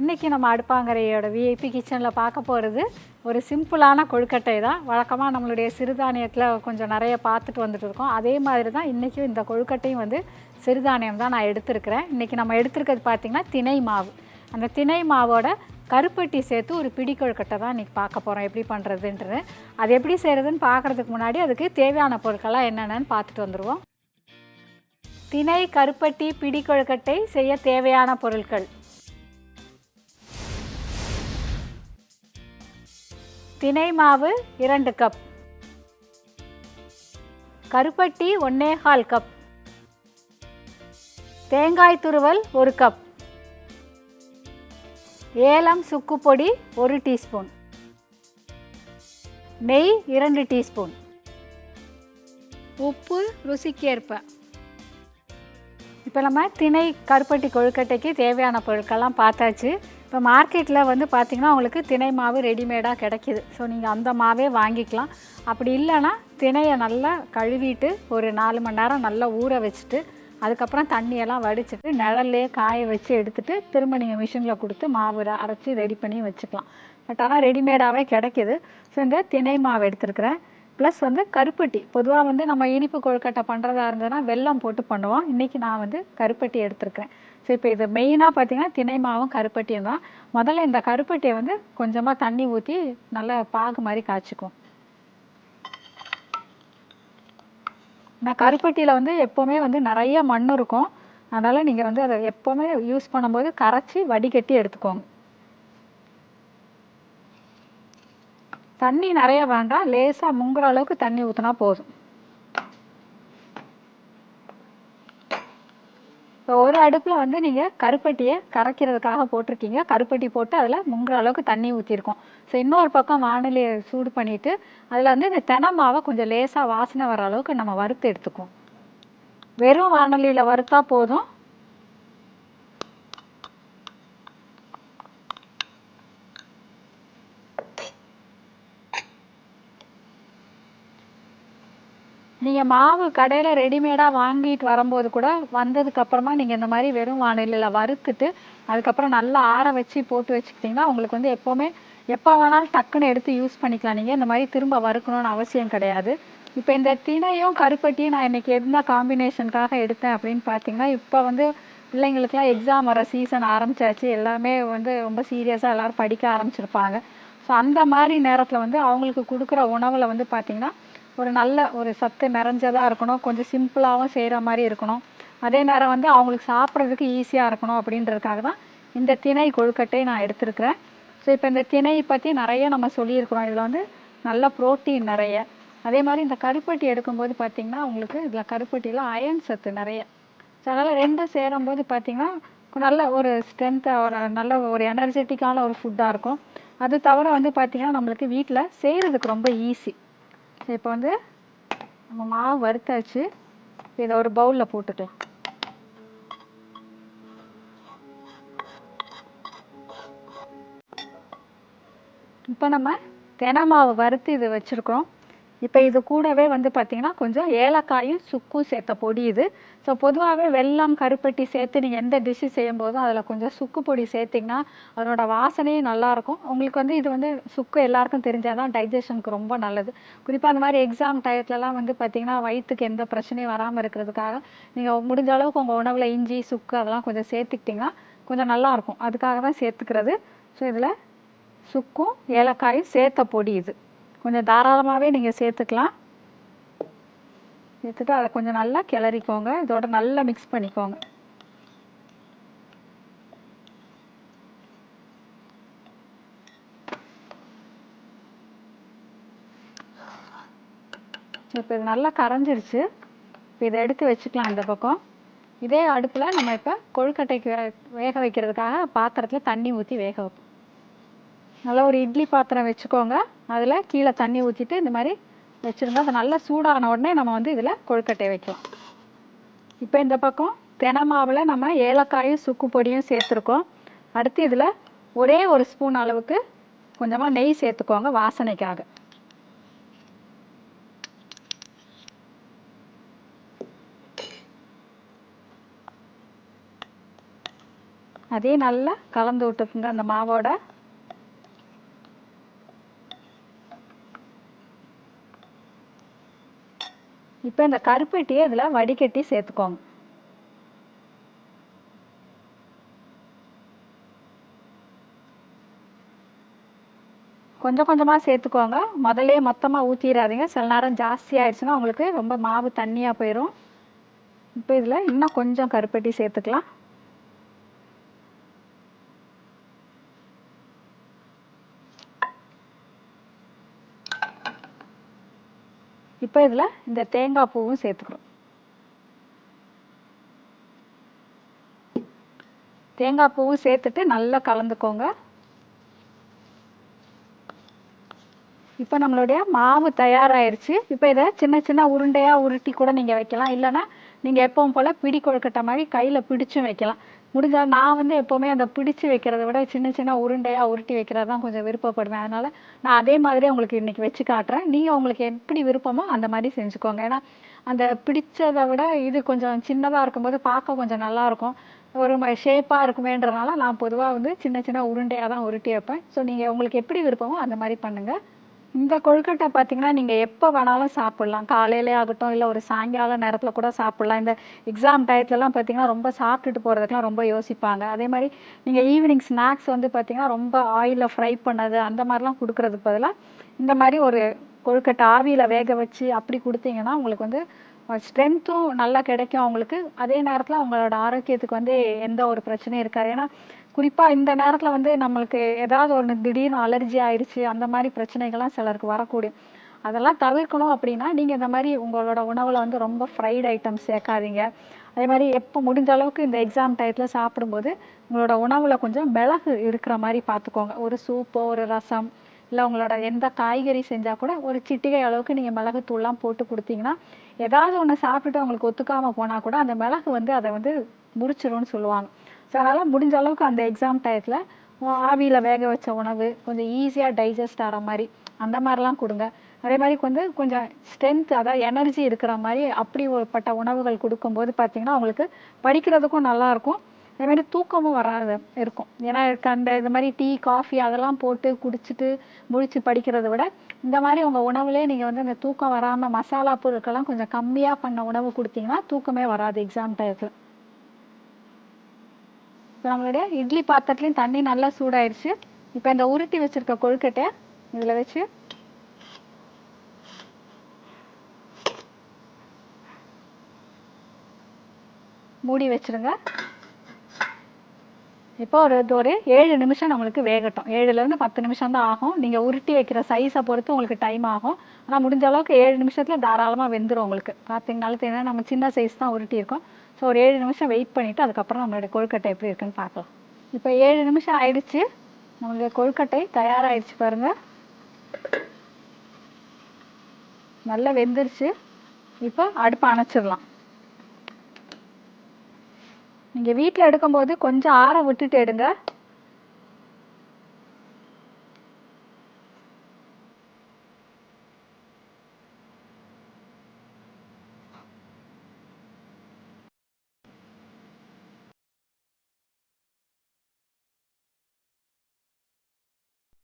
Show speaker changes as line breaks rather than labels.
இன்றைக்கி நம்ம அடுப்பாங்கரையோட விஐபி கிச்சனில் பார்க்க போகிறது ஒரு சிம்பிளான கொழுக்கட்டை தான். வழக்கமாக நம்மளுடைய சிறுதானியத்தில் கொஞ்சம் நிறைய பார்த்துட்டு வந்துட்டு இருக்கோம். அதே மாதிரி தான் இன்றைக்கும் இந்த கொழுக்கட்டையும் வந்து சிறுதானியம் தான் நான் எடுத்திருக்கிறேன். இன்றைக்கி நம்ம எடுத்திருக்கிறது பார்த்திங்கன்னா திணை மாவு. அந்த திணை மாவோட கருப்பட்டி சேர்த்து ஒரு பிடி கொழுக்கட்டை தான் இன்றைக்கி பார்க்க போகிறோம் எப்படி பண்ணுறதுன்றது அது எப்படி செய்கிறதுன்னு பார்க்குறதுக்கு முன்னாடி அதுக்கு தேவையான பொருட்கள்லாம் என்னென்னு பார்த்துட்டு வந்துடுவோம் திணை கருப்பட்டி பிடி கொழுக்கட்டை செய்ய தேவையான பொருட்கள். தினை மாவு இரண்டு கப். கருப்பட்டி ஒன்னே கால் கப். தேங்காய் துருவல் ஒரு கப். ஏலம் சுக்கு பொடி ஒரு டீஸ்பூன். நெய் இரண்டு டீஸ்பூன். உப்பு ருசிக்கேற்ப. இப்போ நம்ம திணை கருப்பட்டி கொழுக்கட்டைக்கு தேவையான பொருட்கள்லாம் பார்த்தாச்சு. இப்போ மார்க்கெட்டில் வந்து பார்த்திங்கன்னா உங்களுக்கு திணை மாவு ரெடிமேடாக கிடைக்கிது. ஸோ நீங்கள் அந்த மாவே வாங்கிக்கலாம். அப்படி இல்லைன்னா திணையை நல்லா கழுவிட்டு ஒரு நாலு மணி நேரம் நல்லா ஊற வச்சுட்டு அதுக்கப்புறம் தண்ணியெல்லாம் வடிச்சிட்டு நிழல்லே காய வச்சு எடுத்துகிட்டு திரும்ப நீங்கள் மிஷினில் கொடுத்து மாவு அரைச்சி ரெடி பண்ணி வச்சுக்கலாம். பட் ஆனால் ரெடிமேடாகவே கிடைக்கிது. ஸோ இந்த திணை மாவு எடுத்துருக்குறேன். ப்ளஸ் வந்து கருப்பட்டி. பொதுவாக வந்து நம்ம இனிப்பு கொழுக்கட்டை பண்ணுறதா இருந்ததுன்னா வெல்லம் போட்டு பண்ணுவோம். இன்றைக்கி நான் வந்து கருப்பட்டி எடுத்திருக்கேன் ஸோ இப்போ இது மெயினாக பார்த்தீங்கன்னா தினை மாவும் கருப்பட்டியும் தான். முதல்ல இந்த கருப்பட்டியை வந்து கொஞ்சமாக தண்ணி ஊற்றி நல்லா பாகு மாதிரி காய்ச்சிக்கும் இந்த கருப்பட்டியில் வந்து எப்போவுமே வந்து நிறைய மண் இருக்கும். அதனால் நீங்கள் வந்து அதை எப்போவுமே யூஸ் பண்ணும்போது கரைச்சி வடிகட்டி எடுத்துக்கோங்க. தண்ணி நிறைய வேண்டாம் லேசாக முங்குற அளவுக்கு தண்ணி ஊற்றினா போதும். இப்போ ஒரு அடுப்பில் வந்து நீங்கள் கருப்பட்டியை கரைக்கிறதுக்காக போட்டிருக்கீங்க. கருப்பட்டி போட்டு அதில் முங்குற அளவுக்கு தண்ணி ஊற்றிருக்கோம் ஸோ இன்னொரு பக்கம் வானிலையை சூடு பண்ணிவிட்டு அதில் வந்து இந்த தெனை மாவை கொஞ்சம் லேசாக வாசனை வர அளவுக்கு நம்ம வறுத்து எடுத்துக்குவோம். வெறும் வானொலியில் வறுத்தா போதும். நீங்கள் மாவு கடையில் ரெடிமேடாக வாங்கிட்டு வரும்போது கூட வந்ததுக்கு அப்புறமா நீங்கள் இந்த மாதிரி வெறும் வானிலையில் வறுத்துட்டு அதுக்கப்புறம் நல்லா ஆற வச்சு போட்டு வச்சுக்கிட்டிங்கன்னா உங்களுக்கு வந்து எப்போவுமே எப்போ வேணாலும் டக்குன்னு எடுத்து யூஸ் பண்ணிக்கலாம். நீங்கள் இந்த மாதிரி திரும்ப வறுக்கணும்னு அவசியம் கிடையாது. இப்போ இந்த திணையும் கருப்பட்டியும் நான் இன்றைக்கி எந்த காம்பினேஷனுக்காக எடுத்தேன் அப்படின்னு பார்த்தீங்கன்னா இப்போ வந்து பிள்ளைங்களுக்குலாம் எக்ஸாம் வர சீசன் ஆரம்பிச்சாச்சு. எல்லாமே வந்து ரொம்ப சீரியஸாக எல்லோரும் படிக்க ஆரம்பிச்சிருப்பாங்க. ஸோ அந்த மாதிரி நேரத்தில் வந்து அவங்களுக்கு கொடுக்குற உணவில் வந்து பார்த்திங்கன்னா ஒரு நல்ல ஒரு சத்து நிறைஞ்சதாக இருக்கணும். கொஞ்சம் சிம்பிளாகவும் செய்கிற மாதிரி இருக்கணும். அதே நேரம் வந்து அவங்களுக்கு சாப்பிட்றதுக்கு ஈஸியாக இருக்கணும் அப்படின்றதுக்காக தான் இந்த திணை கொழுக்கட்டையை நான் எடுத்திருக்கிறேன். ஸோ இப்போ இந்த திணையை பற்றி நிறைய நம்ம சொல்லியிருக்கிறோம். இதில் வந்து நல்ல ப்ரோட்டீன் நிறைய. அதே மாதிரி இந்த கருப்பட்டி எடுக்கும்போது பார்த்திங்கன்னா உங்களுக்கு இதில் கருப்பட்டியில் அயன் சத்து நிறைய. ஸோ அதனால் ரெண்டும் சேரும்போது பார்த்திங்கன்னா நல்ல ஒரு ஸ்ட்ரென்த்தாக ஒரு நல்ல ஒரு எனர்ஜெட்டிக்கான ஒரு ஃபுட்டாக இருக்கும். அது தவிர வந்து பார்த்திங்கன்னா நம்மளுக்கு வீட்டில் செய்கிறதுக்கு ரொம்ப ஈஸி இப்போ வந்து நம்ம மாவு வறுத்தாச்சு. இதை ஒரு பவுலில் போட்டுக்கலாம் இப்போ நம்ம தென மாவு வறுத்து இது வச்சுருக்கோம் இப்போ இது கூடவே வந்து பார்த்திங்கன்னா கொஞ்சம் ஏலக்காயும் சுக்கும் சேர்த்த பொடி இது. ஸோ பொதுவாகவே வெல்லம் கருப்பட்டி சேர்த்து நீங்கள் எந்த டிஷ்ஷு செய்யும்போதும் அதில் கொஞ்சம் சுக்கு பொடி சேர்த்திங்கன்னா அதனோட வாசனையும் நல்லாயிருக்கும். உங்களுக்கு வந்து இது வந்து சுக்கு எல்லாருக்கும் தெரிஞ்சால் தான் டைஜஷனுக்கு ரொம்ப நல்லது. குறிப்பாக அந்த மாதிரி எக்ஸாம் டயத்துலலாம் வந்து பார்த்திங்கன்னா வயிற்றுக்கு எந்த பிரச்சனையும் வராமல் இருக்கிறதுக்காக நீங்கள் முடிஞ்ச அளவுக்கு உங்கள் உணவில் இஞ்சி சுக்கு அதெல்லாம் கொஞ்சம் சேர்த்துக்கிட்டிங்கன்னா கொஞ்சம் நல்லாயிருக்கும். அதுக்காக தான் சேர்த்துக்கிறது. ஸோ இதில் சுக்கும் ஏலக்காயும் சேர்த்த பொடி இது. கொஞ்சம் தாராளமாகவே நீங்கள் சேர்த்துக்கலாம். சேர்த்துட்டு அதை கொஞ்சம் நல்லா கிளறிக்கோங்க. இதோட நல்லா மிக்ஸ் பண்ணிக்கோங்க. இப்போ இது நல்லா கரைஞ்சிருச்சு. இப்போ இதை எடுத்து வச்சுக்கலாம் இந்த பக்கம். இதே அடுப்பில் நம்ம இப்போ கொழுக்கட்டைக்கு வேக வைக்கிறதுக்காக பாத்திரத்தில் தண்ணி ஊற்றி வேக வைப்போம். நல்லா ஒரு இட்லி பாத்திரம் வச்சுக்கோங்க. அதில் கீழே தண்ணி ஊற்றிட்டு இந்த மாதிரி வச்சுருங்க அது நல்லா சூடான உடனே நம்ம வந்து இதில் கொழுக்கட்டை வைக்கலாம். இப்போ இந்த பக்கம் தெனை மாவில் நம்ம ஏலக்காயும் சுக்கு பொடியும் சேர்த்துருக்கோம். அடுத்து இதில் ஒரே ஒரு ஸ்பூன் அளவுக்கு கொஞ்சமாக நெய் சேர்த்துக்கோங்க வாசனைக்காக. அதே நல்லா கலந்து விட்டுக்குங்க அந்த மாவோட. இப்போ இந்த கருப்பட்டியை இதில் வடிகட்டி சேர்த்துக்கோங்க. கொஞ்சம் கொஞ்சமாக சேர்த்துக்கோங்க. முதல்லே மொத்தமாக ஊற்றிடாதீங்க சில நேரம் ஜாஸ்தி ஆயிடுச்சுன்னா உங்களுக்கு ரொம்ப மாவு தண்ணியாக போயிடும் இப்போ இதில் இன்னும் கொஞ்சம் கருப்பட்டி சேர்த்துக்கலாம். இப்போ இதில் இந்த தேங்காய் பூவும் சேர்த்துக்கிறோம். தேங்காய் பூவும் சேர்த்துட்டு நல்லா கலந்துக்கோங்க. இப்போ நம்மளுடைய மாவு தயாராயிருச்சு. இப்போ இதை சின்ன சின்ன உருண்டையாக உருட்டி கூட நீங்கள் வைக்கலாம். இல்லைன்னா நீங்கள் எப்பவும் போல் பிடி கொழுக்கட்டை மாதிரி கையில் பிடிச்சும் வைக்கலாம். முடிஞ்சால் நான் வந்து எப்போவுமே அந்த பிடிச்சு வைக்கிறத விட சின்ன சின்ன உருண்டையாக உருட்டி வைக்கிறது தான் கொஞ்சம் விருப்பப்படுவேன். அதனால் நான் அதே மாதிரி உங்களுக்கு இன்றைக்கி வச்சு காட்டுறேன். நீங்கள் உங்களுக்கு எப்படி விருப்பமோ அந்த மாதிரி செஞ்சுக்கோங்க. ஏன்னா அந்த பிடிச்சதை விட இது கொஞ்சம் சின்னதாக இருக்கும்போது பார்க்க கொஞ்சம் நல்லாயிருக்கும் ஒரு ஷேப்பாக இருக்குமேன்றனால நான் பொதுவாக வந்து சின்ன சின்ன உருண்டையாக தான் உருட்டி வைப்பேன். ஸோ நீங்கள் உங்களுக்கு எப்படி விருப்பமோ அந்த மாதிரி பண்ணுங்கள் இந்த கொழுக்கட்டை பார்த்தீங்கன்னா நீங்கள் எப்போ வேணாலும் சாப்பிட்லாம். காலையிலே ஆகட்டும் இல்லை ஒரு சாயங்கால நேரத்தில் கூட சாப்பிட்லாம். இந்த எக்ஸாம் டயத்துலலாம் பார்த்தீங்கன்னா ரொம்ப சாப்பிட்டுட்டு போகிறதுக்குலாம் ரொம்ப யோசிப்பாங்க. அதே மாதிரி நீங்கள் ஈவினிங் ஸ்நாக்ஸ் வந்து பார்த்தீங்கன்னா ரொம்ப ஆயிலில் ஃப்ரை பண்ணது அந்த மாதிரிலாம் கொடுக்கறதுக்கு பதிலாக இந்த மாதிரி ஒரு கொழுக்கட்டை ஆவியில் வேக வச்சு அப்படி கொடுத்தீங்கன்னா உங்களுக்கு வந்து ஸ்ட்ரென்த்தும் நல்லா கிடைக்கும் அவங்களுக்கு. அதே நேரத்தில் அவங்களோட ஆரோக்கியத்துக்கு வந்து எந்த ஒரு பிரச்சனையும் இருக்காது. ஏன்னா குறிப்பாக இந்த நேரத்தில் வந்து நம்மளுக்கு ஏதாவது ஒன்று திடீர்னு அலர்ஜி ஆயிடுச்சு அந்த மாதிரி பிரச்சனைகள்லாம் சிலருக்கு வரக்கூடிய அதெல்லாம் தவிர்க்கணும் அப்படின்னா நீங்கள் இந்த மாதிரி உங்களோட உணவில் வந்து ரொம்ப ஃப்ரைட் ஐட்டம் சேர்க்காதீங்க. அதே மாதிரி எப்போ முடிஞ்ச அளவுக்கு இந்த எக்ஸாம் டயத்தில் சாப்பிடும்போது உங்களோட உணவில் கொஞ்சம் மிளகு இருக்கிற மாதிரி பார்த்துக்கோங்க. ஒரு சூப்போ ஒரு ரசம் இல்லை உங்களோட எந்த காய்கறி செஞ்சால் கூட ஒரு சிட்டிகை அளவுக்கு நீங்கள் மிளகுத்தூள்லாம் போட்டு கொடுத்தீங்கன்னா ஏதாவது ஒன்று சாப்பிட்டுட்டு அவங்களுக்கு ஒத்துக்காமல் போனால் கூட அந்த மிளகு வந்து அதை வந்து முடிச்சிரும்னு சொல்லுவாங்க. ஸோ அதனால் முடிஞ்ச அளவுக்கு அந்த எக்ஸாம் டயத்தில் ஆவியில் வேக வச்ச உணவு கொஞ்சம் ஈஸியாக டைஜஸ்ட் ஆகிற மாதிரி அந்த மாதிரிலாம் கொடுங்க. அதே மாதிரி வந்து கொஞ்சம் ஸ்ட்ரென்த் அதாவது எனர்ஜி இருக்கிற மாதிரி அப்படி ஒருப்பட்ட உணவுகள் கொடுக்கும்போது பார்த்தீங்கன்னா அவங்களுக்கு படிக்கிறதுக்கும் நல்லாயிருக்கும் அதே மாதிரி தூக்கமும் வராது இருக்கும். ஏன்னா அந்த இது மாதிரி டீ காஃபி அதெல்லாம் போட்டு குடிச்சிட்டு முழிச்சு படிக்கிறத விட இந்த மாதிரி உங்கள் உணவுலேயே நீங்கள் வந்து அந்த தூக்கம் வராமல் மசாலா பொருட்கள்லாம் கொஞ்சம் கம்மியாக பண்ண உணவு கொடுத்தீங்கன்னா தூக்கமே வராது எக்ஸாம் டயத்தில் இப்போ நம்மளுடைய இட்லி பாத்திரத்துலையும் தண்ணி நல்லா சூடாயிருச்சு. இப்போ இந்த உருட்டி வச்சிருக்க கொழுக்கட்டை இதில் வச்சு மூடி வச்சிருங்க. இப்போ ஒரு இது ஒரு ஏழு நிமிஷம் நம்மளுக்கு வேகட்டும். ஏழுலேருந்து பத்து நிமிஷம் தான் ஆகும். நீங்கள் உருட்டி வைக்கிற சைஸை பொறுத்து உங்களுக்கு டைம் ஆகும். ஆனால் முடிஞ்ச அளவுக்கு ஏழு நிமிஷத்தில் தாராளமாக வெந்துடும் உங்களுக்கு. பார்த்தீங்கனாலும் தெரியும். நம்ம சின்ன சைஸ் தான் உருட்டியிருக்கோம் ஸோ ஒரு ஏழு நிமிஷம் வெயிட் பண்ணிவிட்டு அதுக்கப்புறம் நம்மளுடைய கொழுக்கட்டை எப்படி இருக்குன்னு பார்க்கலாம். இப்போ ஏழு நிமிஷம் ஆயிடுச்சு. நம்மளுடைய கொழுக்கட்டை தயாராகிடுச்சு பாருங்கள் நல்லா வெந்துருச்சு. இப்போ அடுப்பை அணைச்சிடலாம். நீங்கள் வீட்டில் எடுக்கும்போது கொஞ்சம் ஆற விட்டுட்டு எடுங்க.